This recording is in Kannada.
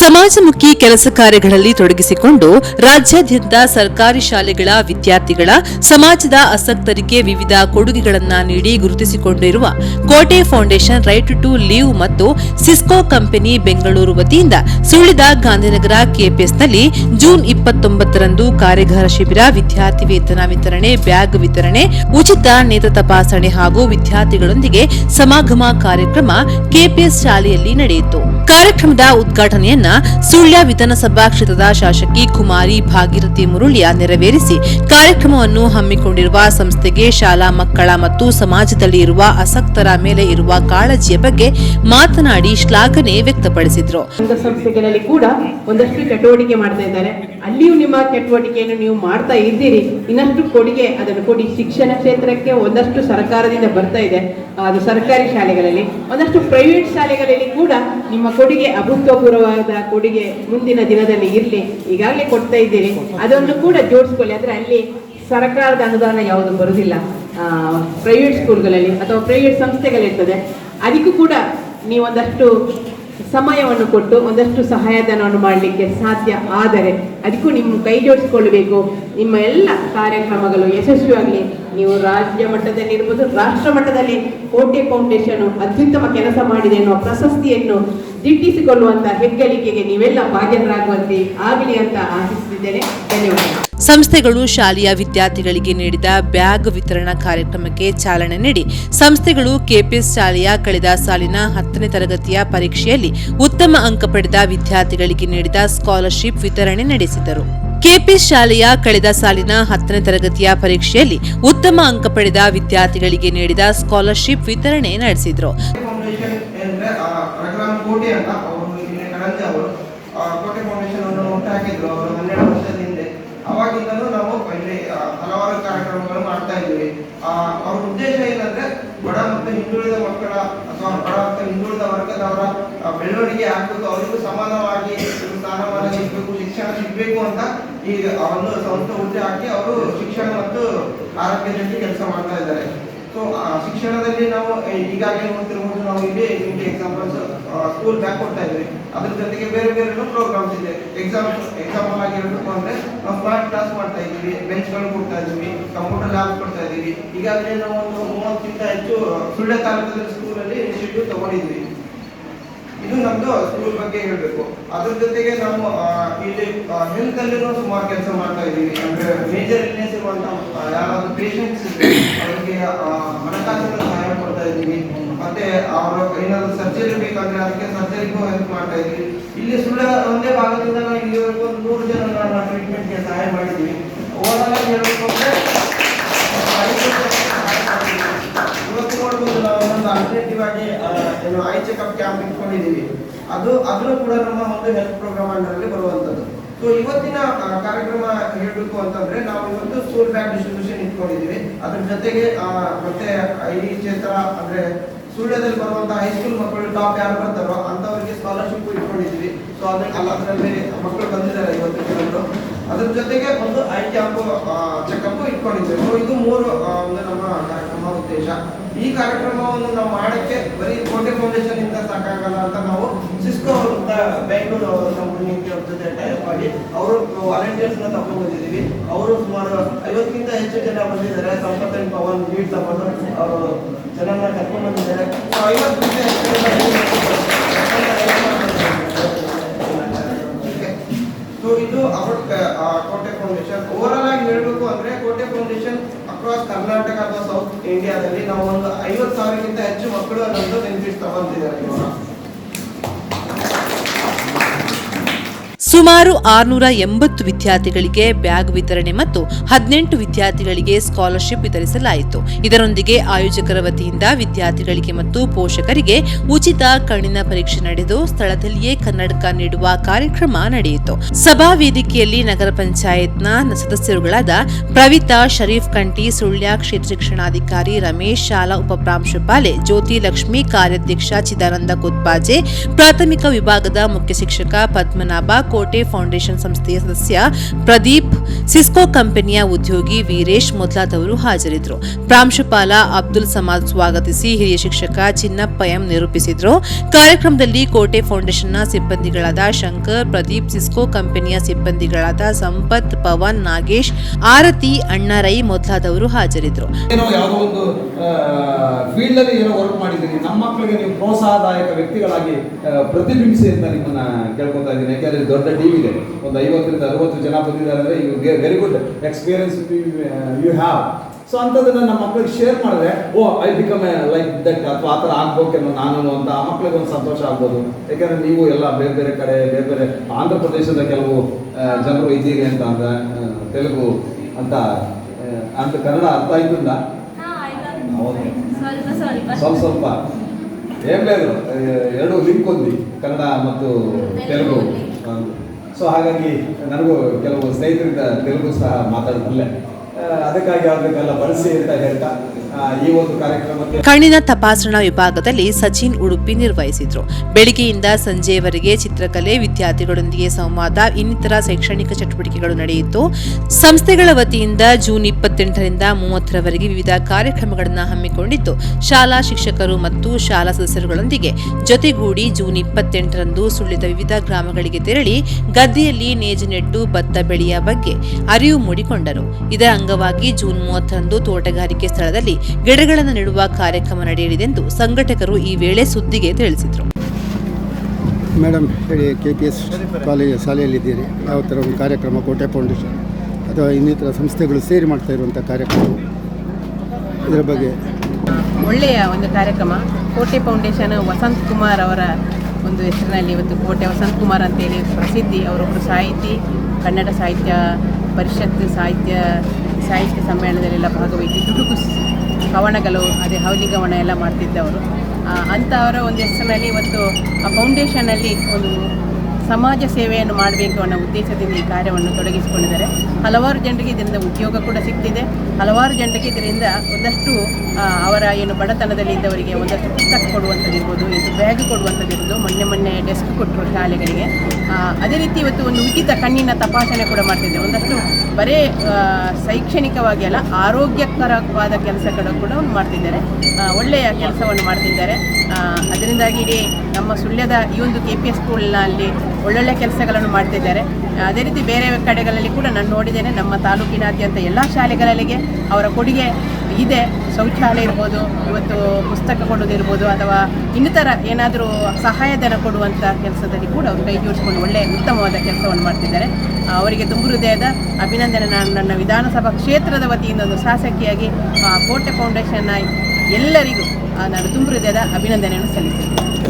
ಸಮಾಜಮುಖಿ ಕೆಲಸ ಕಾರ್ಯಗಳಲ್ಲಿ ತೊಡಗಿಸಿಕೊಂಡು ರಾಜ್ಯಾದ್ಯಂತ ಸರ್ಕಾರಿ ಶಾಲೆಗಳ ವಿದ್ಯಾರ್ಥಿಗಳ, ಸಮಾಜದ ಅಸಕ್ತರಿಗೆ ವಿವಿಧ ಕೊಡುಗೆಗಳನ್ನು ನೀಡಿ ಗುರುತಿಸಿಕೊಂಡಿರುವ Kote foundation right to live ಮತ್ತು ಸಿಸ್ಕೋ ಕಂಪನಿ ಬೆಂಗಳೂರು ವತಿಯಿಂದ ಸುಳಿದ ಗಾಂಧಿನಗರ ಕೆಪಿಎಸ್ನಲ್ಲಿ ಜೂನ್ ಇಪ್ಪತ್ತೊಂಬತ್ತರಂದು ಕಾರ್ಯಾಗಾರ ಶಿಬಿರ, ವಿದ್ಯಾರ್ಥಿ ವೇತನ ವಿತರಣೆ, ಬ್ಯಾಗ್ ವಿತರಣೆ, ಉಚಿತ ನೇತ ತಪಾಸಣೆ ಹಾಗೂ ವಿದ್ಯಾರ್ಥಿಗಳೊಂದಿಗೆ ಸಮಾಗಮ ಕಾರ್ಯಕ್ರಮ ಕೆಪಿಎಸ್ ಶಾಲೆಯಲ್ಲಿ ನಡೆಯಿತು. ಕಾರ್ಯಕ್ರಮದ ಉದ್ಘಾಟನೆಯನ್ನ ಸುಳ್ಯ ವಿಧಾನಸಭಾ ಕ್ಷೇತ್ರದ ಶಾಸಕಿ ಕುಮಾರಿ ಭಾಗೀರಥಿ ಮುರುಳಿಯ ನೆರವೇರಿಸಿ ಕಾರ್ಯಕ್ರಮವನ್ನು ಹಮ್ಮಿಕೊಂಡಿರುವ ಸಂಸ್ಥೆಗೆ ಶಾಲಾ ಮಕ್ಕಳ ಮತ್ತು ಸಮಾಜದಲ್ಲಿ ಇರುವ ಆಸಕ್ತರ ಮೇಲೆ ಇರುವ ಕಾಳಜಿಯ ಬಗ್ಗೆ ಮಾತನಾಡಿ ಶ್ಲಾಘನೆ ವ್ಯಕ್ತಪಡಿಸಿದರು. ಕೂಡ ಒಂದಷ್ಟು ಚಟುವಟಿಕೆ ಮಾಡ್ತಾ ಇದ್ದಾರೆ. ಅಲ್ಲಿಯೂ ನಿಮ್ಮ ಚಟುವಟಿಕೆಯನ್ನು ನೀವು ಮಾಡ್ತಾ ಇದ್ದೀರಿ. ಇನ್ನಷ್ಟು ಕೊಡುಗೆ, ಅದನ್ನು ಕೊಡಿ. ಶಿಕ್ಷಣ ಕ್ಷೇತ್ರಕ್ಕೆ ಒಂದಷ್ಟು ಸರ್ಕಾರದಿಂದ ಬರ್ತಾ ಇದೆ, ಅದು ಸರ್ಕಾರಿ ಶಾಲೆಗಳಲ್ಲಿ. ಒಂದಷ್ಟು ಪ್ರೈವೇಟ್ ಶಾಲೆಗಳಲ್ಲಿ ಕೂಡ ನಿಮ್ಮ ಕೊಡುಗೆ ಅಭೂತಪೂರ್ವವಾದ ಕೊಡುಗೆ ಮುಂದಿನ ದಿನದಲ್ಲಿ ಇರಲಿ. ಈಗಾಗಲೇ ಕೊಡ್ತಾ ಇದ್ದೀರಿ. ಅದನ್ನು ಕೂಡ ಜೋಡಿಸ್ಕೊಳ್ಳಿ. ಅಂದರೆ ಅಲ್ಲಿ ಸರ್ಕಾರದ ಅನುದಾನ ಯಾವುದು ಬರುವುದಿಲ್ಲ ಪ್ರೈವೇಟ್ ಸ್ಕೂಲ್ಗಳಲ್ಲಿ ಅಥವಾ ಪ್ರೈವೇಟ್ ಸಂಸ್ಥೆಗಳಿರ್ತದೆ. ಅದಕ್ಕೂ ಕೂಡ ನೀವೊಂದಷ್ಟು ಸಮಯವನ್ನು ಕೊಟ್ಟು ಒಂದಷ್ಟು ಸಹಾಯಧನವನ್ನು ಮಾಡಲಿಕ್ಕೆ ಸಾಧ್ಯ ಆದರೆ ಅದಕ್ಕೂ ನಿಮ್ಮ ಕೈ ಜೋಡಿಸ್ಕೊಳ್ಬೇಕು. ನಿಮ್ಮ ಎಲ್ಲ ಕಾರ್ಯಕ್ರಮಗಳು ಯಶಸ್ವಿಯಾಗಲಿ. ನೀವು ರಾಜ್ಯ ಮಟ್ಟದಲ್ಲಿ ಇರ್ಬೋದು, ರಾಷ್ಟ್ರ ಮಟ್ಟದಲ್ಲಿ ಕೋಟೆ ಫೌಂಡೇಶನ್ ಅತ್ಯುತ್ತಮ ಕೆಲಸ ಮಾಡಿದೆ ಎನ್ನುವ ಪ್ರಶಸ್ತಿಯನ್ನು ದಿಟ್ಟಿಸಿಕೊಳ್ಳುವಂತ ಹೆಗ್ಗಳಿಕೆಗೆ ನೀವೆಲ್ಲ ಭಾಗ್ಯರಾಗುವಂತೆ ಆಗಲಿ ಅಂತ ಆಶಿಸುತ್ತಿದ್ದೇನೆ. ಧನ್ಯವಾದ ಸಂಸ್ಥೆಗಳು ಶಾಲೆಯ ವಿದ್ಯಾರ್ಥಿಗಳಿಗೆ ನೀಡಿದ ಬ್ಯಾಗ್ ವಿತರಣಾ ಕಾರ್ಯಕ್ರಮಕ್ಕೆ ಚಾಲನೆ ನೀಡಿ ಸಂಸ್ಥೆಗಳು ಕೆಪಿಎಸ್ ಶಾಲೆಯ ಕಳೆದ ಸಾಲಿನ ಹತ್ತನೇ ತರಗತಿಯ ಪರೀಕ್ಷೆಯಲ್ಲಿ ಉತ್ತಮ ಅಂಕ ಪಡೆದ ವಿದ್ಯಾರ್ಥಿಗಳಿಗೆ ನೀಡಿದ ಸ್ಕಾಲರ್ಶಿಪ್ ವಿತರಣೆ ನಡೆಸಿದರು. ಕೆಪಿಎಸ್ ಶಾಲೆಯ ಕಳೆದ ಸಾಲಿನ ಹತ್ತನೇ ತರಗತಿಯ ಪರೀಕ್ಷೆಯಲ್ಲಿ ಉತ್ತಮ ಅಂಕ ಪಡೆದ ವಿದ್ಯಾರ್ಥಿಗಳಿಗೆ ನೀಡಿದ ಸ್ಕಾಲರ್ಶಿಪ್ ವಿತರಣೆ ನಡೆಸಿದರು ಫೌಂಡೇಶನ್ ಅಂದ್ರೆ ಆ, ರಘುರಾಮ್ ಕೋಟೆ ಅಂತ ಅವರು ಇಲ್ಲಿ ಕಣಂಜ ಅವರು ಕೋಟೆ ಫೌಂಡೇಶನ್ ಅನ್ನು ಹುಟ್ಟಾಕಿದ್ರು ಅವರು ಹನ್ನೆರಡು ವರ್ಷದ ಹಿಂದೆ. ಅವಾಗಿಂದಲೂ ನಾವು ಇಲ್ಲಿ ಹಲವಾರು ಕಾರ್ಯಕ್ರಮಗಳು ಮಾಡ್ತಾ ಇದ್ದೀವಿ. ಅವ್ರ ಉದ್ದೇಶ ಏನಂದ್ರೆ, ಬಡ ಮತ್ತು ಹಿಂದುಳಿದ ಮಕ್ಕಳ ಅಥವಾ ಬಡ ಮತ್ತು ಹಿಂದುಳಿದ ವರ್ಗದವರ ಬೆಳವಣಿಗೆ ಆಗ್ಬೇಕು, ಅವರಿಗೂ ಸಮಾನವಾಗಿ ಸ್ಥಾನಮಾನ ಸಿಗಬೇಕು, ಶಿಕ್ಷಣ ಸಿಗಬೇಕು ಅಂತ ಈಗ ಒಂದು ಸಂಸ್ಥೆ ಹುಟ್ಟು ಹಾಕಿ ಅವರು ಶಿಕ್ಷಣ ಮತ್ತು ಆರೋಗ್ಯದಲ್ಲಿ ಕೆಲಸ ಮಾಡ್ತಾ ಇದ್ದಾರೆ. ಸೊ ಶಿಕ್ಷಣದಲ್ಲಿ ನಾವು ಈಗಾಗಲೇ ನೋಡ್ತಿರ್ಬೋದು, ನಾವು ಇಲ್ಲಿ ನಿಮಗೆ ಎಕ್ಸಾಂಪಲ್ಸ್ ಸ್ಕೂಲ್ ಬ್ಯಾಕ್ ಕೊಡ್ತಾ ಇದ್ವಿ. ಅದ್ರ ಜೊತೆಗೆ ಬೇರೆ ಬೇರೆ ಪ್ರೋಗ್ರಾಮ್ಸ್ ಇದೆ. ಎಕ್ಸಾಮ್ ಎಕ್ಸಾಂಪಲ್ ಆಗಿ ಹೇಳ್ಬೇಕು ಅಂದ್ರೆ, ನಾವು ಸ್ಮಾರ್ಟ್ ಕ್ಲಾಸ್ ಮಾಡ್ತಾ ಇದ್ದೀವಿ ಬೆಂಚ್ಗಳು ಕೊಡ್ತಾ ಇದ್ದೀವಿ ಕಂಪ್ಯೂಟರ್ ಲ್ಯಾಬ್ ಕೊಡ್ತಾ ಇದ್ದೀವಿ. ಈಗಾಗಲೇ ನಾವು ಒಂದು ಮೂವತ್ತಕ್ಕಿಂತ ಹೆಚ್ಚು ಸುಳ್ಯ ತಾಲೂಕದ ಸ್ಕೂಲಲ್ಲಿ ಇನ್ಸ್ಟಿಟ್ಯೂಟ್ ತಗೊಂಡಿದ್ವಿ. ನಮ್ದು ಸ್ಕೂಲ್ ಬಗ್ಗೆ ಹೇಳ್ಬೇಕು. ಅದ್ರ ಜೊತೆಗೆ ನಾವು ಇಲ್ಲಿ ಹೆಲ್ತ್ ಅಲ್ಲಿನೂ ಸುಮಾರು ಕೆಲಸ ಮಾಡ್ತಾ ಇದ್ದೀವಿ. ಅಂದ್ರೆ ಮೇಜರ್ ಇಲ್ನೆಸ್ ಇರುವಂತ ಆ, ಯಾರಾದ್ರೂ ಪೇಷಂಟ್ಸ್ ಅವರಿಗೆ ಹಣಕಾಸಿನ ಸಹಾಯ ಕೊಡ್ತಾ ಇದ್ದೀವಿ. ಮತ್ತೆ ಅವರ ಏನಾದ್ರು ಸರ್ಜರಿ ಬೇಕಾದ್ರೆ ಅದಕ್ಕೆ ಸರ್ಜರಿಗೂ ಹೆಲ್ಪ್ ಮಾಡ್ತಾ ಇದ್ದೀವಿ. ಇಲ್ಲಿ ಸುಳ್ಳ ಒಂದೇ ಭಾಗದಿಂದ ನಾವು ಇಲ್ಲಿವರೆಗೂ ನೂರು ಜನ ಟ್ರೀಟ್ಮೆಂಟ್ಗೆ ಸಹಾಯ ಮಾಡಿದ್ದೀವಿ. ಹೇಳಬೇಕು ಹೇಳ್ಬೇಕು ಅಂದ್ರೆ ಆಲ್ಟರ್ನೇಟಿವ್ ಆಗಿ ಏನು ಐ ಚೆಕಪ್ ಕ್ಯಾಂಪ್ ಇಟ್ಕೊಂಡಿದ್ದೀವಿ. ಅದು ಅದನ್ನು ಕೂಡ ನಮ್ಮ ಒಂದು ಹೆಲ್ತ್ ಪ್ರೋಗ್ರಾಮ್ ಅಂಡರಲ್ಲಿ ಬರುವಂಥದ್ದು. ಸೊ ಇವತ್ತಿನ ಕಾರ್ಯಕ್ರಮ ಹೇಳಬೇಕು ಅಂತಂದ್ರೆ, ನಾವು ಇವತ್ತು ಸ್ಕೂಲ್ ಬ್ಯಾಗ್ ಡಿಸ್ಟ್ರಿಬ್ಯೂಷನ್ ಇಟ್ಕೊಂಡಿದ್ದೀವಿ. ಅದ್ರ ಜೊತೆಗೆ ಮತ್ತೆ ಐ ಕ್ಷೇತ್ರ, ಅಂದ್ರೆ ಸುಳ್ಯದಲ್ಲಿ ಬರುವಂತಹ ಹೈಸ್ಕೂಲ್ ಮಕ್ಕಳು ಟಾಪ್ ಯಾರು ಬರ್ತಾರೋ, ಅಂತವರಿಗೆ ಸ್ಕಾಲರ್ಶಿಪ್ ಇಟ್ಕೊಂಡಿದ್ದೀವಿ. ಸೊ ಅದಕ್ಕೆ ಅಲ್ಲ, ಅದರಲ್ಲಿ ಮಕ್ಕಳು ಬಂದಿದ್ದಾರೆ ಇವತ್ತು ಅದ್ರ ಜೊತೆಗೆ ಒಂದು ಐ ಕ್ಯಾಂಪ್ ಚೆಕಪ್ ಇಟ್ಕೊಂಡಿದ್ದೇವೆ. ಇದು ಮೂರು ಒಂದು ನಮ್ಮ ಕಾರ್ಯಕ್ರಮ ಉದ್ದೇಶ. ಈ ಕಾರ್ಯಕ್ರಮವನ್ನು ನಾವು ಮಾಡಕ್ಕೆ ಬರೀ ಕೋಟೆ ಫೌಂಡೇಶನ್ ಇಂದ ಸಾಕಾಗಲ್ಲ ಅಂತ ನಾವು ಸಿಸ್ಕೋ ಅಂತ ಬೆಂಗಳೂರು ಕಂಪನಿ ಜೊತೆ ಟೈಪ್ ಮಾಡಿ ಅವರು ವಾಲಂಟಿಯರ್ಸ್ನ ತಗೊಂಡು ಅವರು ಸುಮಾರು ಐವತ್ತಕ್ಕಿಂತ ಹೆಚ್ಚು ಜನ ಬಂದಿದ್ದಾರೆ. ಸಂಪತ್ ಪವನ್ ಲೀಡ್ ತಗೊಂಡು ಅವರು ಜನರನ್ನ ಕರ್ಕೊಂಡು ಬಂದಿದ್ದಾರೆ. ಐವತ್ತಕ್ಕಿಂತ ಹೆಚ್ಚು ಜನ ಸೊ ಇದು ಅಬೌಟ್ ಕೋಟೆ ಫೌಂಡೇಶನ್ ಓವರಾಲ್ ಆಗಿ ಹೇಳಬೇಕು ಅಂದ್ರೆ ಕೋಟೆ ಫೌಂಡೇಶನ್ ಅಕ್ರಾಸ್ ಕರ್ನಾಟಕ ಅಥವಾ ಸೌತ್ ಇಂಡಿಯಾದಲ್ಲಿ ನಾವು ಒಂದು ಐವತ್ತು ಸಾವಿರಕ್ಕಿಂತ ಹೆಚ್ಚು ಮಕ್ಕಳು ಬೆನಿಫಿಟ್ ತಗೊಂತಿದ್ದಾರೆ ಇವಾಗ. ಸುಮಾರು ಆರುನೂರ ಎಂಬತ್ತು ವಿದ್ಯಾರ್ಥಿಗಳಿಗೆ ಬ್ಯಾಗ್ ವಿತರಣೆ ಮತ್ತು ಹದಿನೆಂಟು ವಿದ್ಯಾರ್ಥಿಗಳಿಗೆ ಸ್ಕಾಲರ್ಶಿಪ್ ವಿತರಿಸಲಾಯಿತು. ಇದರೊಂದಿಗೆ ಆಯೋಜಕರ ವತಿಯಿಂದ ವಿದ್ಯಾರ್ಥಿಗಳಿಗೆ ಮತ್ತು ಪೋಷಕರಿಗೆ ಉಚಿತ ಕಣ್ಣಿನ ಪರೀಕ್ಷೆ ನಡೆದು ಸ್ಥಳದಲ್ಲಿಯೇ ಕನ್ನಡಕ ನೀಡುವ ಕಾರ್ಯಕ್ರಮ ನಡೆಯಿತು. ಸಭಾ ವೇದಿಕೆಯಲ್ಲಿ ನಗರ ಪಂಚಾಯತ್ನ ಸದಸ್ಯರುಗಳಾದ ಪ್ರವಿತಾ, ಶರೀಫ್ ಕಂಟಿ ಸುಳ್ಯ ಕ್ಷೇತ್ರ ಶಿಕ್ಷಣಾಧಿಕಾರಿ ರಮೇಶ್, ಶಾಲಾ ಉಪಪ್ರಾಂಶುಪಾಲೆ ಜ್ಯೋತಿ ಲಕ್ಷ್ಮಿ, ಕಾರ್ಯಾಧ್ಯಕ್ಷ ಚಿದಾನಂದ ಕುತ್ಪಾಜೆ ಪ್ರಾಥಮಿಕ ವಿಭಾಗದ ಮುಖ್ಯ ಶಿಕ್ಷಕ ಪದ್ಮನಾಭ ಕೋಟೆ ಫೌಂಡೇಶನ್ ಸಂಸ್ಥೆಯ ಸದಸ್ಯ ಪ್ರದೀಪ್ ಸಿಸ್ಕೋ ಕಂಪನಿಯ ಉದ್ಯೋಗಿ ವೀರೇಶ್ ಮೊದಲಾದವರು ಹಾಜರಿದ್ದರು ಪ್ರಾಂಶುಪಾಲ ಅಬ್ದುಲ್ ಸಮಾದ್ ಸ್ವಾಗತಿಸಿ ಹಿರಿಯ ಶಿಕ್ಷಕ ಚಿನ್ನಪ್ಪ ಎಂ ನಿರೂಪಿಸಿದ್ರು. ಕಾರ್ಯಕ್ರಮದಲ್ಲಿ ಕೋಟೆ ಫೌಂಡೇಶನ್ನ ಸಿಬ್ಬಂದಿಗಳಾದ ಶಂಕರ್, ಪ್ರದೀಪ್, ಸಿಸ್ಕೋ ಕಂಪನಿಯ ಸಿಬ್ಬಂದಿಗಳಾದ ಸಂಪತ್, ಪವನ್, ನಾಗೇಶ್, ಆರತಿ ಅಣ್ಣರೈ ಮೊದಲಾದವರು ಹಾಜರಿದ್ದರು ನಮ್ಮ ಮಕ್ಕಳಿಗೆ ನೀವು ಪ್ರೋತ್ಸಾಹದಾಯಕ ವ್ಯಕ್ತಿಗಳಾಗಿ ಪ್ರತಿಬಿಂಬಿಸಿ ಅಂತ ನಿಮ್ಮನ್ನ ಕೇಳ್ಕೊತಾ ಇದ್ದೀನಿ. ಯಾಕಂದ್ರೆ ದೊಡ್ಡ ಟೀಮ್ ಇದೆ. ಒಂದು ಐವತ್ತರಿಂದ ಅರವತ್ತು ಜನ ಬಂದಿದ್ದಾರೆ ಅಂದ್ರೆ very good experience you have so ಅಂಥದ್ದನ್ನು ನಮ್ಮ ಮಕ್ಕಳಿಗೆ ಶೇರ್ ಮಾಡಿದ್ರೆ oh I become like that ಅಥವಾ ಆ ಥರ ಆಗ್ಬೇಕೇನೋ ನಾನು ಅಂತ ಆ ಮಕ್ಕಳಿಗೆ ಒಂದು ಸಂತೋಷ ಆಗ್ಬೋದು. ಯಾಕಂದ್ರೆ ನೀವು ಎಲ್ಲ ಬೇರೆ ಬೇರೆ ಕಡೆ ಬೇರೆ ಬೇರೆ ಆಂಧ್ರ ಪ್ರದೇಶದ ಕೆಲವು ಜನರು ಇದ್ದೀರಿ ಅಂತ ಅಂದ್ರೆ ತೆಲುಗು ಅಂತ ಅಂತ ಕನ್ನಡ ಅರ್ಥ ಆಯ್ತು ಸ್ವಲ್ಪ ಸ್ವಲ್ಪ. ಏನ್ ಎರಡು ಲಿಂಕ್ ಹೊಂದಿ ಕನ್ನಡ ಮತ್ತು ತೆಲುಗು ಸೊ ಹಾಗಾಗಿ ನನಗೂ ಕೆಲವು ಸ್ನೇಹಿತರಿಂದ ತೆಲುಗು ಸಹ ಮಾತಾಡಬಲ್ಲೆ ಅದಕ್ಕಾಗಿ ಅದಕ್ಕೆಲ್ಲ ಬಳಸಿ ಅಂತ ಹೇಳ್ತಾ ಕಣ್ಣಿನ ತಪಾಸಣಾ ವಿಭಾಗದಲ್ಲಿ ಸಚಿನ್ ಉಡುಪಿ ನಿರ್ವಹಿಸಿದ್ರು. ಬೆಳಿಗ್ಗೆಯಿಂದ ಸಂಜೆಯವರೆಗೆ ಚಿತ್ರಕಲೆ, ವಿದ್ಯಾರ್ಥಿಗಳೊಂದಿಗೆ ಸಂವಾದ, ಇನ್ನಿತರ ಶೈಕ್ಷಣಿಕ ಚಟುವಟಿಕೆಗಳು ನಡೆಯಿತು. ಸಂಸ್ಥೆಗಳ ವತಿಯಿಂದ ಜೂನ್ ಇಪ್ಪತ್ತೆಂಟರಿಂದ ಮೂವತ್ತರವರೆಗೆ ವಿವಿಧ ಕಾರ್ಯಕ್ರಮಗಳನ್ನು ಹಮ್ಮಿಕೊಂಡಿದ್ದು ಶಾಲಾ ಶಿಕ್ಷಕರು ಮತ್ತು ಶಾಲಾ ಸದಸ್ಯರುಗಳೊಂದಿಗೆ. ಜೊತೆಗೂಡಿ ಜೂನ್ ಇಪ್ಪತ್ತೆಂಟರಂದು ಸುಳ್ಳಿದ ವಿವಿಧ ಗ್ರಾಮಗಳಿಗೆ ತೆರಳಿ ಗದ್ದೆಯಲ್ಲಿ ನೇಜು ನೆಟ್ಟು ಭತ್ತ ಬೆಳೆಯ ಬಗ್ಗೆ ಅರಿವು ಮೂಡಿಕೊಂಡರು. ಇದರ ಅಂಗವಾಗಿ ಜೂನ್ ಮೂವತ್ತರಂದು ತೋಟಗಾರಿಕೆ ಸ್ಥಳದಲ್ಲಿ ಗಿಡಗಳನ್ನು ನೆಡುವ ಕಾರ್ಯಕ್ರಮ ನಡೆಯಲಿದೆ ಎಂದು ಸಂಘಟಕರು ಈ ವೇಳೆ ಸುದ್ದಿಗೆ ತಿಳಿಸಿದರು. ಮೇಡಮ್ ಹೇಳಿ ಕೆ ಪಿ ಎಸ್ ಕಾಲೇಜ್ ಶಾಲೆಯಲ್ಲಿದ್ದೀರಿ. ಯಾವ ಥರ ಒಂದು ಕಾರ್ಯಕ್ರಮ ಕೋಟೆ ಫೌಂಡೇಶನ್ ಅಥವಾ ಇನ್ನಿತರ ಸಂಸ್ಥೆಗಳು ಸೇರಿ ಮಾಡ್ತಾ ಇರುವಂಥ ಕಾರ್ಯಕ್ರಮ? ಇದರ ಬಗ್ಗೆ ಒಳ್ಳೆಯ ಒಂದು ಕಾರ್ಯಕ್ರಮ. ಕೋಟೆ ಫೌಂಡೇಶನ್ ವಸಂತ್ ಕುಮಾರ್ ಅವರ ಒಂದು ಹೆಸರಿನಲ್ಲಿ ಇವತ್ತು ಕೋಟೆ ವಸಂತ್ ಕುಮಾರ್ ಅಂತೇಳಿ ಪ್ರಸಿದ್ಧಿ. ಅವರೊಬ್ಬರು ಸಾಹಿತಿ ಕನ್ನಡ ಸಾಹಿತ್ಯ ಪರಿಷತ್ ಸಾಹಿತ್ಯ ಸಾಹಿತ್ಯ ಸಮ್ಮೇಳನದಲ್ಲೆಲ್ಲ ಭಾಗವಹಿಸಿ ದುಡುಕು ಕವನಗಳು ಅದೇ ಹೌಲಿ ಕವಣ ಎಲ್ಲ ಮಾಡ್ತಿದ್ದವರು. ಅಂಥವರ ಒಂದು ಹೆಸರಿನಲ್ಲಿ ಇವತ್ತು ಆ ಫೌಂಡೇಶನಲ್ಲಿ ಒಂದು ಸಮಾಜ ಸೇವೆಯನ್ನು ಮಾಡಬೇಕು ಅನ್ನೋ ಉದ್ದೇಶದಿಂದ ಈ ಕಾರ್ಯವನ್ನು ತೊಡಗಿಸಿಕೊಂಡಿದ್ದಾರೆ. ಹಲವಾರು ಜನರಿಗೆ ಇದರಿಂದ ಉದ್ಯೋಗ ಕೂಡ ಸಿಗ್ತಿದೆ. ಹಲವಾರು ಜನರಿಗೆ ಇದರಿಂದ ಒಂದಷ್ಟು ಅವರ ಏನು ಬಡತನದಲ್ಲಿ ಇದ್ದವರಿಗೆ ಒಂದಷ್ಟು ಪುಸ್ತಕ ಕೊಡುವಂಥದ್ದಿರ್ಬೋದು ಇದು ಬ್ಯಾಗ್ ಕೊಡುವಂಥದ್ದಿರ್ಬೋದು ಮೊನ್ನೆ ಮೊನ್ನೆ ಡೆಸ್ಕ್ ಕೊಟ್ಟರು ಶಾಲೆಗಳಿಗೆ. ಅದೇ ರೀತಿ ಇವತ್ತು ಒಂದು ಉಚಿತ ಕಣ್ಣಿನ ತಪಾಸಣೆ ಕೂಡ ಮಾಡ್ತಿದ್ದೆ. ಒಂದಷ್ಟು ಬರೇ ಶೈಕ್ಷಣಿಕವಾಗಿ ಅಲ್ಲ, ಆರೋಗ್ಯಕರವಾದ ಕೆಲಸಗಳು ಕೂಡ ಮಾಡ್ತಿದ್ದಾರೆ. ಒಳ್ಳೆಯ ಕೆಲಸವನ್ನು ಮಾಡ್ತಿದ್ದಾರೆ. ಅದರಿಂದಾಗಿ ಇಡೀ ನಮ್ಮ ಸುಳ್ಯದ ಈ ಒಂದು ಕೆ ಪಿ ಎಸ್ ಸ್ಕೂಲ್ನಲ್ಲಿ ಒಳ್ಳೊಳ್ಳೆ ಕೆಲಸಗಳನ್ನು ಮಾಡ್ತಿದ್ದಾರೆ. ಅದೇ ರೀತಿ ಬೇರೆ ಕಡೆಗಳಲ್ಲಿ ಕೂಡ ನಾನು ನೋಡಿದ್ದೇನೆ, ನಮ್ಮ ತಾಲೂಕಿನಾದ್ಯಂತ ಎಲ್ಲ ಶಾಲೆಗಳಲ್ಲಿಗೆ ಅವರ ಕೊಡುಗೆ ಇದೆ. ಶೌಚಾಲಯ ಇರ್ಬೋದು, ಇವತ್ತು ಪುಸ್ತಕ ಕೊಡೋದಿರ್ಬೋದು ಅಥವಾ ಇನ್ನಿತರ ಏನಾದರೂ ಸಹಾಯಧನ ಕೊಡುವಂಥ ಕೆಲಸದಲ್ಲಿ ಕೂಡ ಅವರು ಕೈ ಜೋಡಿಸಿಕೊಂಡು ಒಳ್ಳೆಯ ಉತ್ತಮವಾದ ಕೆಲಸವನ್ನು ಮಾಡ್ತಿದ್ದಾರೆ. ಅವರಿಗೆ ತುಂಬು ಹೃದಯದ ಅಭಿನಂದನೆ. ನಾನು ನನ್ನ ವಿಧಾನಸಭಾ ಕ್ಷೇತ್ರದ ವತಿಯಿಂದ ಒಂದು ಶಾಸಕಿಯಾಗಿ ಕೋಟೆ ಫೌಂಡೇಶನ್ನ ಎಲ್ಲರಿಗೂ ನಾನು ತುಂಬು ಹೃದಯದ ಅಭಿನಂದನೆಯನ್ನು ಸಲ್ಲಿಸುತ್ತೇನೆ.